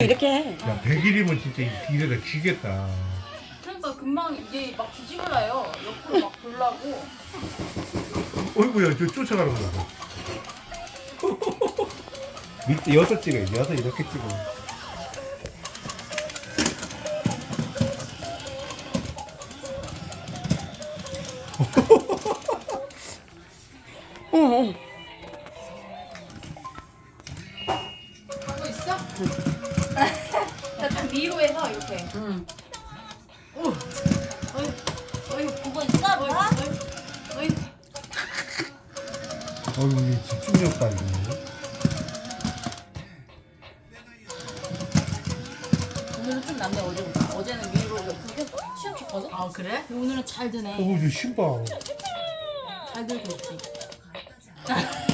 이렇게 해. 야 100일이면 진짜 이래다 지겠다 그러니까 금방 이게 막 뒤집어요. 옆으로 막 돌라고. 어이구야 저 쫓아가는 거야 밑에 여섯 찍어 여섯 이렇게 찍어 응, 응. 하고 있어? 딱 위로 해서 이렇게. 응. 오. 어이. 어이 보고 있어 뭐야? 어이. 어이 이 집중력 봐 이거 오늘은 좀 낫네 어제보다. 어제는 위로 그게 시험쳤거든. 아 그래? 오늘은 잘 드네. 어우 저 신발 잘 들고 있지.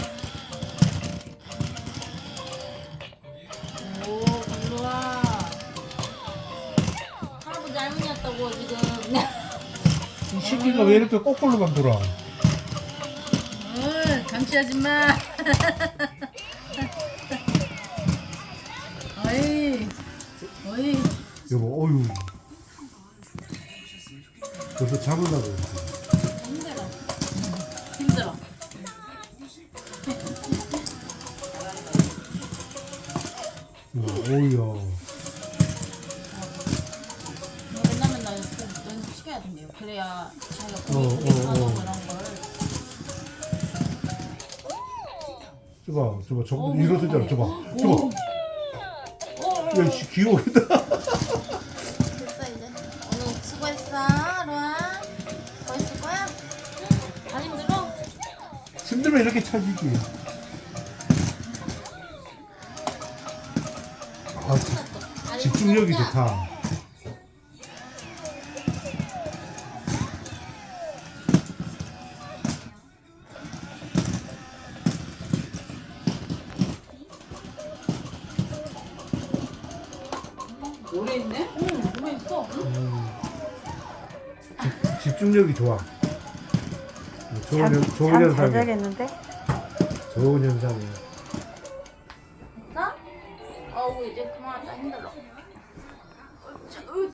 할머니였다고 지금. 이 새끼가 왜 이렇게 거꾸로만 돌아 응, 감시 아줌마. 어이, 어이. 여보 어휴 벌써 잡으려고 했지. 힘들어. 힘들어. 어, 어우야 시켜야 된대요. 그래야 자기가 어, 거기 어, 하고 어. 그런 걸. 저거 어, 야씨 됐어 이제. 오늘 수고했어, 로아. 더 있을 거야? 안 힘들어? 힘들면 이렇게 차지지 아 지- 집중력이 좋다 오래 있네? 응, 오래 있어. 음. 집- 집중력이 좋아. 좋은, 잠, 좋은 잠 현상이야. 자겠는데? 좋은 현상이야. 어우, 이제 그만하자 힘들어.